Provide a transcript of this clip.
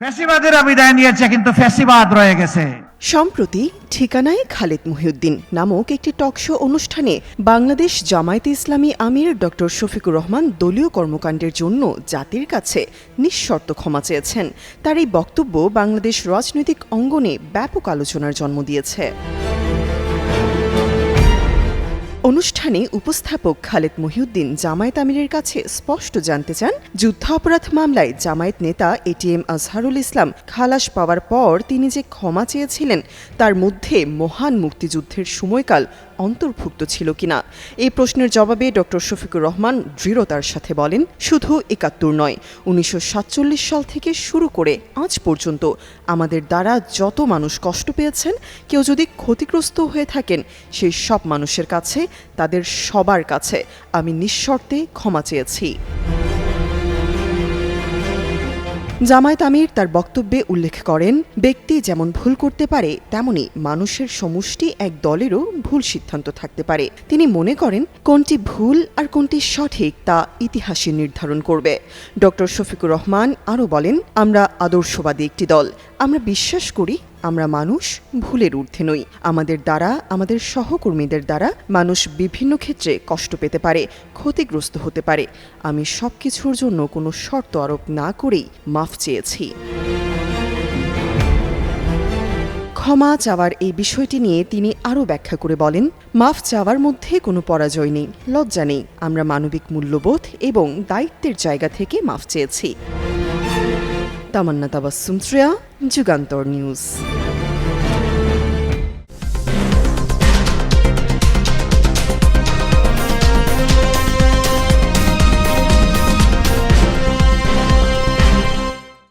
ফ্যাসিবাদেরা বিদায় নিয়েছে, কিন্তু ফ্যাসিবাদ রয়ে গেছে। সম্প্রতি ঠিকানায় খালেদ মহিউদ্দিন নামক একটি টকশো অনুষ্ঠানে বাংলাদেশ জামায়াতে ইসলামী আমির ডক্টর শফিকুর রহমান দলীয় কর্মকাণ্ডের জন্য জাতির কাছে নিঃশর্ত ক্ষমা চেয়েছেন। তার এই বক্তব্য বাংলাদেশ রাজনৈতিক অঙ্গনে ব্যাপক আলোচনার জন্ম দিয়েছে। অনুষ্ঠানে উপস্থাপক খালেদ মহিউদ্দিন জামায়াত আমিরের কাছে স্পষ্ট জানতে চান, যুদ্ধাপরাধ মামলায় জামায়াত নেতা এটিএম আজহারুল ইসলাম খালাস পাওয়ার পর তিনি যে ক্ষমা চেয়েছিলেন, তার মধ্যে মহান মুক্তিযুদ্ধের সময়কাল অন্তর্ভুক্ত ছিল কিনা? এই প্রশ্নের জবাবে ডক্টর শফিকুর রহমান দৃঢ়তার সাথে বলেন, শুধু একাত্তর নয়, উনিশশো সাল থেকে শুরু করে আজ পর্যন্ত আমাদের দ্বারা যত মানুষ কষ্ট পেয়েছেন, কেউ যদি ক্ষতিগ্রস্ত হয়ে থাকেন, সেই সব মানুষের কাছে, তাদের সবার কাছে আমি নিঃশর্তে ক্ষমা চেয়েছি। জামায়াত আমির তার বক্তব্যে উল্লেখ করেন, ব্যক্তি যেমন ভুল করতে পারে, তেমনি মানুষের সমষ্টি এক দলেরও ভুল সিদ্ধান্ত থাকতে পারে। তিনি মনে করেন, কোনটি ভুল আর কোনটি সঠিক তা ইতিহাসে নির্ধারণ করবে। ড শফিকুর রহমান আরও বলেন, আমরা আদর্শবাদী একটি দল। আমরা বিশ্বাস করি আমরা মানুষ ভুলের ঊর্ধ্বে নই। আমাদের দ্বারা, আমাদের সহকর্মীদের দ্বারা মানুষ বিভিন্ন ক্ষেত্রে কষ্ট পেতে পারে, ক্ষতিগ্রস্ত হতে পারে। আমি সব কিছুর জন্য কোনো শর্ত আরোপ না করেই মাফ চেয়েছি। ক্ষমা চাওয়ার এই বিষয়টি নিয়ে তিনি আরও ব্যাখ্যা করে বলেন, মাফ চাওয়ার মধ্যে কোনো পরাজয় নেই, লজ্জা নেই। আমরা মানবিক মূল্যবোধ এবং দায়িত্বের জায়গা থেকে মাফ চেয়েছি। তামান্না তাবাসুম শ্রেয়া যুগান্তর নিউজ।